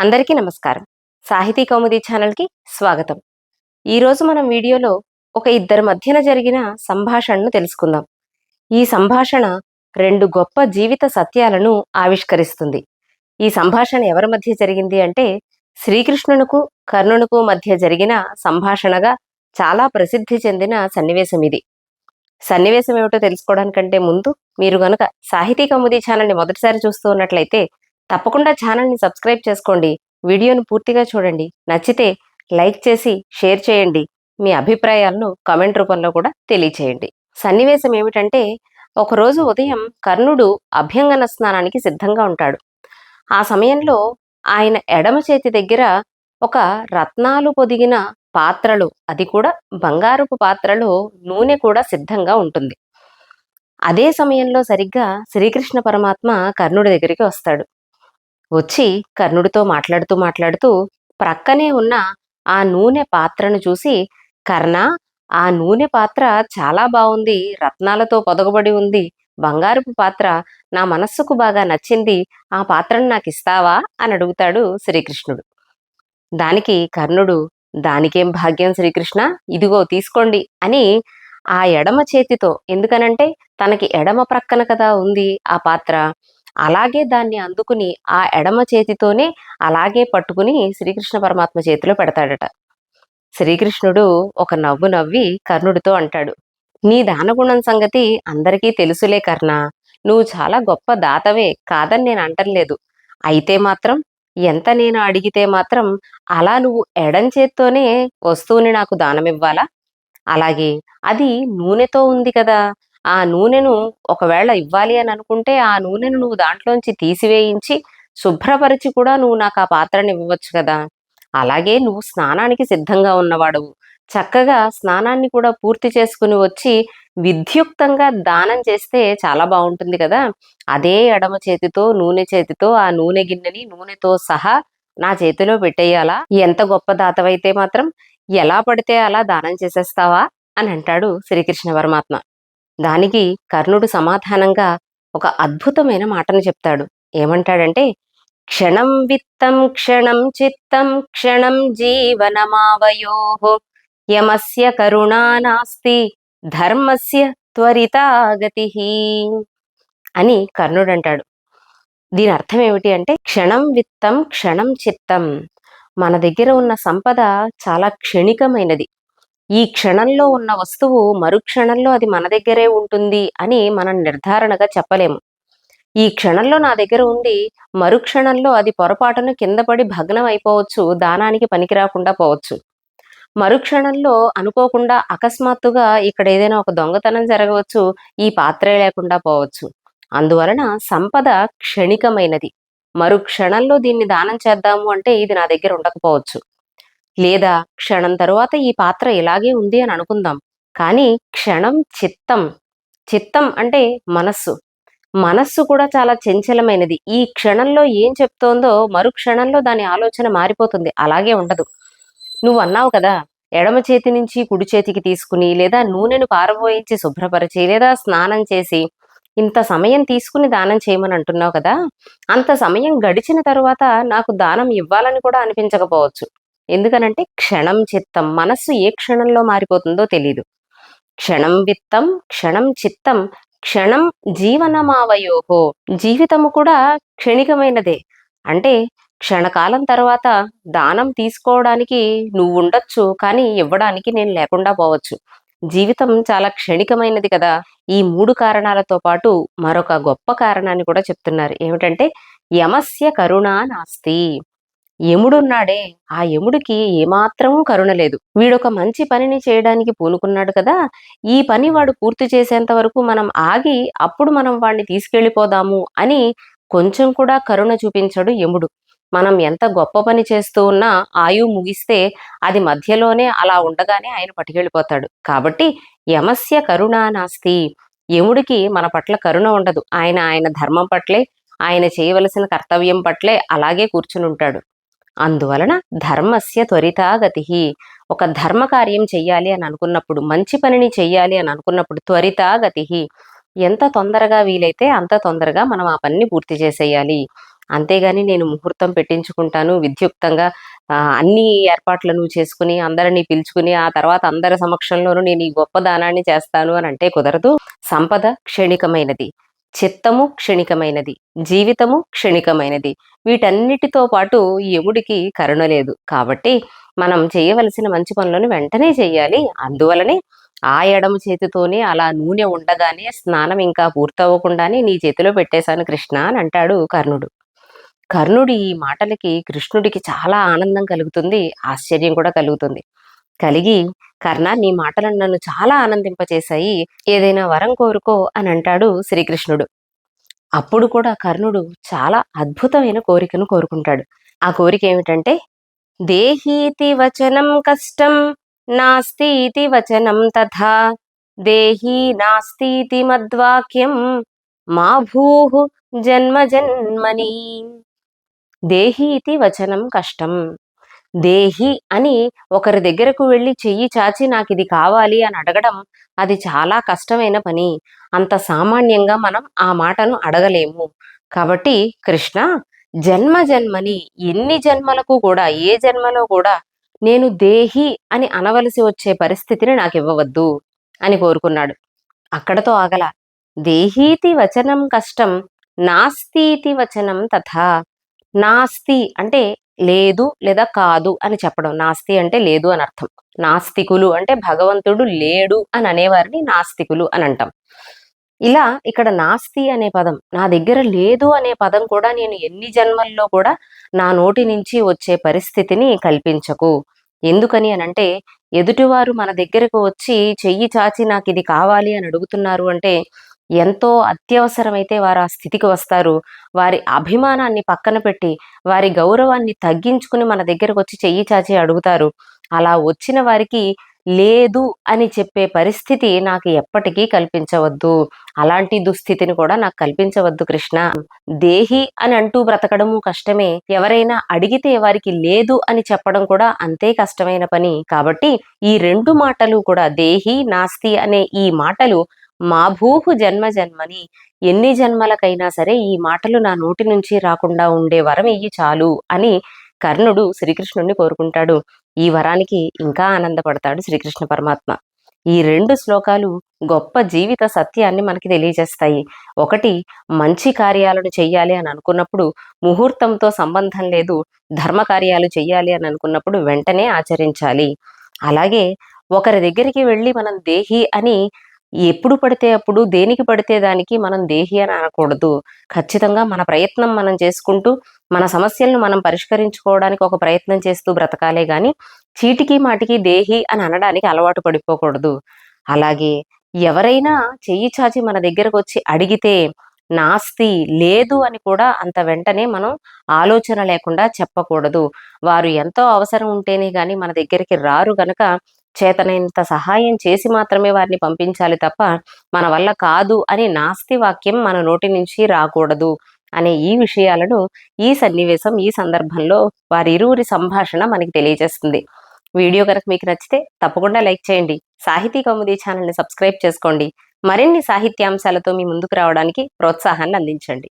అందరికీ నమస్కారం. సాహితీ కౌముది ఛానల్కి స్వాగతం. ఈరోజు మనం వీడియోలో ఒక ఇద్దరి మధ్యన జరిగిన సంభాషణను తెలుసుకుందాం. ఈ సంభాషణ రెండు గొప్ప జీవిత సత్యాలను ఆవిష్కరిస్తుంది. ఈ సంభాషణ ఎవరి మధ్య జరిగింది అంటే శ్రీకృష్ణునకు కర్ణునకు మధ్య జరిగిన సంభాషణగా చాలా ప్రసిద్ధి చెందిన సన్నివేశం ఇది. సన్నివేశం ఏమిటో తెలుసుకోవడానికంటే ముందు మీరు గనుక సాహితీ కౌముది ఛానల్ని మొదటిసారి చూస్తూ ఉన్నట్లయితే తప్పకుండా ఛానల్ని సబ్స్క్రైబ్ చేసుకోండి. వీడియోను పూర్తిగా చూడండి. నచ్చితే లైక్ చేసి షేర్ చేయండి. మీ అభిప్రాయాలను కామెంట్ రూపంలో కూడా తెలియచేయండి. సన్నివేశం ఏమిటంటే ఒకరోజు ఉదయం కర్ణుడు అభ్యంగన స్నానానికి సిద్ధంగా ఉంటాడు. ఆ సమయంలో ఆయన ఎడమ చేతి దగ్గర ఒక రత్నాలు పొదిగిన పాత్రలు అది కూడా బంగారపు పాత్రలో నూనె కూడా సిద్ధంగా ఉంటుంది. అదే సమయంలో సరిగ్గా శ్రీకృష్ణ పరమాత్మ కర్ణుడి దగ్గరికి వస్తాడు. వచ్చి కర్ణుడితో మాట్లాడుతూ మాట్లాడుతూ ప్రక్కనే ఉన్న ఆ నూనె పాత్రను చూసి కర్ణ ఆ నూనె పాత్ర చాలా బాగుంది రత్నాలతో పొదగబడి ఉంది. బంగారపు పాత్ర నా మనస్సుకు బాగా నచ్చింది. ఆ పాత్రను నాకు ఇస్తావా అని అడుగుతాడు శ్రీకృష్ణుడు. దానికి కర్ణుడు దానికేం భాగ్యం శ్రీకృష్ణ? ఇదిగో తీసుకోండి అని ఆ ఎడమ చేతితో ఎందుకనంటే తనకి ఎడమ ప్రక్కన కదా ఉంది ఆ పాత్ర. అలాగే దాన్ని అందుకుని ఆ ఎడమ చేతితోనే అలాగే పట్టుకుని శ్రీకృష్ణ పరమాత్మ చేతిలో పెడతాడట. శ్రీకృష్ణుడు ఒక నవ్వు నవ్వి కర్ణుడితో అంటాడు నీ దానగుణం సంగతి అందరికీ తెలుసులే కర్ణ. నువ్వు చాలా గొప్ప దాతవే కాదని నేను అంటలేదు అయితే మాత్రం ఎంత నేను అడిగితే మాత్రం అలా నువ్వు ఎడం చేత్తోనే వస్తువుని నాకు దానం ఇవ్వాలా అలాగే అది నూనెతో ఉంది కదా ఆ నూనెను ఒకవేళ ఇవ్వాలి అని అనుకుంటే ఆ నూనెను నువ్వు దాంట్లోంచి తీసివేయించి శుభ్రపరిచి కూడా నువ్వు నాకు ఆ పాత్రని ఇవ్వవచ్చు కదా. అలాగే నువ్వు స్నానానికి సిద్ధంగా ఉన్నవాడవు చక్కగా స్నానాన్ని కూడా పూర్తి చేసుకుని వచ్చి విద్యుక్తంగా దానం చేస్తే చాలా బాగుంటుంది కదా. అదే ఎడమ చేతితో నూనె చేతితో ఆ నూనె గిన్నెని నూనెతో సహా నా చేతిలో పెట్టేయాలా? ఎంత గొప్ప దాతవైతే మాత్రం ఎలా పడితే అలా దానం చేసేస్తావా? అని అంటాడు శ్రీకృష్ణ పరమాత్మ దానికి కర్ణుడు సమాధానంగా ఒక అద్భుతమైన మాటను చెప్తాడు. ఏమంటాడంటే క్షణం విత్తం క్షణం చిత్తం క్షణం జీవనమావయో. యమస్య కరుణా నాస్తి ధర్మస్య త్వరితాగతి అని కర్ణుడు అంటాడు దీని అర్థం ఏమిటి అంటే క్షణం విత్తం క్షణం చిత్తం. మన దగ్గర ఉన్న సంపద చాలా క్షణికమైనది. ఈ క్షణంలో ఉన్న వస్తువు మరుక్షణంలో అది మన దగ్గరే ఉంటుంది అని మనం నిర్ధారణగా చెప్పలేము. ఈ క్షణంలో నా దగ్గర ఉంది మరుక్షణంలో అది పొరపాటును కింద పడి భగ్నం అయిపోవచ్చు దానానికి పనికిరాకుండా పోవచ్చు. మరుక్షణంలో అనుకోకుండా అకస్మాత్తుగా ఇక్కడ ఏదైనా ఒక దొంగతనం జరగవచ్చు ఈ పాత్రే లేకుండా పోవచ్చు. అందువలన సంపద క్షణికమైనది. మరుక్షణంలో దీన్ని దానం చేద్దాము అంటే ఇది నా దగ్గర ఉండకపోవచ్చు. లేదా క్షణం తరువాత ఈ పాత్ర ఇలాగే ఉంది అని అనుకుందాం. కానీ క్షణం చిత్తం. చిత్తం అంటే మనస్సు. మనస్సు కూడా చాలా చంచలమైనది. ఈ క్షణంలో ఏం చెప్తోందో మరు క్షణంలో దాని ఆలోచన మారిపోతుంది. అలాగే ఉండదు. నువ్వు అన్నావు కదా ఎడమ చేతి నుంచి కుడి చేతికి తీసుకుని లేదా నూనెను పారబోయించి శుభ్రపరిచి లేదా స్నానం చేసి ఇంత సమయం తీసుకుని దానం చేయమని అంటున్నావు కదా అంత సమయం గడిచిన తరువాత నాకు దానం ఇవ్వాలని కూడా అనిపించకపోవచ్చు. ఎందుకనంటే క్షణం చిత్తం మనస్సు ఏ క్షణంలో మారిపోతుందో తెలియదు క్షణం విత్తం క్షణం చిత్తం క్షణం జీవనమావయోహో. జీవితము కూడా క్షణికమైనదే. అంటే క్షణకాలం తర్వాత దానం తీసుకోవడానికి నువ్వు ఉండొచ్చు కానీ ఇవ్వడానికి నేను లేకుండా పోవచ్చు. జీవితం చాలా క్షణికమైనది కదా. ఈ మూడు కారణాలతో పాటు మరొక గొప్ప కారణాన్ని కూడా చెప్తున్నారు. ఏమిటంటే యమస్య కరుణా నాస్తి. యముడున్నాడే. ఆ యముడికి ఏమాత్రమూ కరుణ లేదు. వీడొక మంచి పనిని చేయడానికి పూనుకున్నాడు కదా. ఈ పని వాడు పూర్తి చేసేంత వరకు మనం ఆగి అప్పుడు మనం వాడిని తీసుకెళ్ళిపోదాము అని కొంచెం కూడా కరుణ చూపించడు యముడు. మనం ఎంత గొప్ప పని చేస్తూ ఉన్నా ఆయు ముగిస్తే అది మధ్యలోనే అలా ఉండగానే ఆయన పట్టుకెళ్ళిపోతాడు. కాబట్టి యమస్య కరుణా నాస్తి. యముడికి మన పట్ల కరుణ ఉండదు. ఆయన ఆయన ధర్మం పట్లే ఆయన చేయవలసిన కర్తవ్యం పట్లే అలాగే కూర్చుని ఉంటాడు అందువలన ధర్మస్య త్వరితాగతి ఒక ధర్మ కార్యం చెయ్యాలి అని అనుకున్నప్పుడు మంచి పనిని చెయ్యాలి అని అనుకున్నప్పుడు త్వరితాగతి ఎంత తొందరగా వీలైతే అంత తొందరగా మనం ఆ పనిని పూర్తి చేసేయాలి. అంతేగాని నేను ముహూర్తం పెట్టించుకుంటాను విద్యుక్తంగా అన్ని ఏర్పాట్లను చేసుకుని అందరినీ పిలుచుకుని ఆ తర్వాత అందరి సమక్షంలోనూ నేను ఈ గొప్ప దానాన్ని చేస్తాను అని అంటే కుదరదు. సంపద క్షణికమైనది. చిత్తము క్షణికమైనది జీవితము క్షణికమైనది. వీటన్నిటితో పాటు యముడికి కరుణ లేదు. కాబట్టి మనం చేయవలసిన మంచి పనులను వెంటనే చేయాలి. అందువలనే ఆ ఎడమ చేతితోనే అలా నూనె ఉండగానే స్నానం ఇంకా పూర్తవ్వకుండానే నీ చేతిలో పెట్టేశాను కృష్ణ అని అంటాడు కర్ణుడు. కర్ణుడి ఈ మాటలకి కృష్ణుడికి చాలా ఆనందం కలుగుతుంది ఆశ్చర్యం కూడా కలుగుతుంది. కలిగి కర్ణ నీ మాటలను నన్ను చాలా ఆనందింపచేశాయి. ఏదైనా వరం కోరుకో అని అంటాడు శ్రీకృష్ణుడు. అప్పుడు కూడా కర్ణుడు చాలా అద్భుతమైన కోరికను కోరుకుంటాడు. ఆ కోరిక ఏమిటంటే దేహీతి వచనం కష్టం నాస్తి వచనం తథా. దేహీ నాస్తి మద్వాక్యం మా భూహు జన్మ జన్మని. దేహీతి వచనం కష్టం. దేహి అని ఒకరి దగ్గరకు వెళ్ళి చెయ్యి చాచి నాకు ఇది కావాలి అని అడగడం అది చాలా కష్టమైన పని. అంత సామాన్యంగా మనం ఆ మాటను అడగలేము. కాబట్టి కృష్ణ జన్మ జన్మని ఎన్ని జన్మలకు కూడా ఏ జన్మలో కూడా నేను దేహి అని అనవలసి వచ్చే పరిస్థితిని నాకు ఇవ్వవద్దు అని కోరుకున్నాడు. అక్కడతో ఆగల. దేహీతి వచనం కష్టం నాస్తితి వచనం తథా. నాస్తి అంటే లేదు లేదా కాదు అని చెప్పడం. నాస్తి అంటే లేదు అని అర్థం. నాస్తికులు అంటే భగవంతుడు లేడు అని అనేవారిని నాస్తికులు అని అంటాం. ఇలా ఇక్కడ నాస్తి అనే పదం నా దగ్గర లేదు అనే పదం కూడా నేను ఎన్ని జన్మల్లో కూడా నా నోటి నుంచి వచ్చే పరిస్థితిని కల్పించకు. ఎందుకని అని అంటే ఎదుటివారు మన దగ్గరకు వచ్చి చెయ్యి చాచి నాకు ఇది కావాలి అని అడుగుతున్నారు అంటే ఎంతో అత్యవసరమైతే వారు ఆ స్థితికి వస్తారు. వారి అభిమానాన్ని పక్కన పెట్టి వారి గౌరవాన్ని తగ్గించుకుని మన దగ్గరకు వచ్చి చెయ్యి చాచి అడుగుతారు. అలా వచ్చిన వారికి లేదు అని చెప్పే పరిస్థితి నాకు ఎప్పటికీ కల్పించవద్దు. అలాంటి దుస్థితిని కూడా నాకు కల్పించవద్దు కృష్ణ. దేహి అని అంటూ బ్రతకడము కష్టమే. ఎవరైనా అడిగితే వారికి లేదు అని చెప్పడం కూడా అంతే కష్టమైన పని. కాబట్టి ఈ రెండు మాటలు కూడా దేహి నాస్తి అనే ఈ మాటలు మా భూహు జన్మ జన్మని ఎన్ని జన్మలకైనా సరే ఈ మాటలు నా నోటి నుంచి రాకుండా ఉండే వరం ఇయ్యి చాలు అని కర్ణుడు శ్రీకృష్ణుడిని కోరుకుంటాడు. ఈ వరానికి ఇంకా ఆనందపడతాడు శ్రీకృష్ణ పరమాత్మ. ఈ రెండు శ్లోకాలు గొప్ప జీవిత సత్యాన్ని మనకి తెలియజేస్తాయి. ఒకటి మంచి కార్యాలను చెయ్యాలి అని అనుకున్నప్పుడు ముహూర్తంతో సంబంధం లేదు ధర్మ కార్యాలు చెయ్యాలి అని అనుకున్నప్పుడు వెంటనే ఆచరించాలి. అలాగే ఒకరి దగ్గరికి వెళ్ళి మనం దేహి అని ఎప్పుడు పడితే అప్పుడు దేనికి పడితే దానికి మనం దేహి అని అనకూడదు. ఖచ్చితంగా మన ప్రయత్నం మనం చేసుకుంటూ మన సమస్యలను మనం పరిష్కరించుకోవడానికి ఒక ప్రయత్నం చేస్తూ బ్రతకాలే కానీ చీటికి మాటికి దేహి అని అనడానికి అలవాటు పడిపోకూడదు. అలాగే ఎవరైనా చెయ్యి చాచి మన దగ్గరకు వచ్చి అడిగితే నాస్తి లేదు అని కూడా అంత వెంటనే మనం ఆలోచన లేకుండా చెప్పకూడదు. వారు ఎంతో అవసరం ఉంటేనే కానీ మన దగ్గరికి రారు గనక చేతనైనంత సహాయం చేసి మాత్రమే వారిని పంపించాలి తప్ప మన వల్ల కాదు అనే నాస్తి వాక్యం మన నోటి నుంచి రాకూడదు అనే ఈ విషయాలను ఈ సన్నివేశం ఈ సందర్భంలో వారి ఇరువురి సంభాషణ మనకి తెలియజేస్తుంది. వీడియో కనుక మీకు నచ్చితే తప్పకుండా లైక్ చేయండి. సాహితీ కౌముది ఛానల్ని సబ్స్క్రైబ్ చేసుకోండి. మరిన్ని సాహిత్యాంశాలతో మీ ముందుకు రావడానికి ప్రోత్సాహాన్ని అందించండి.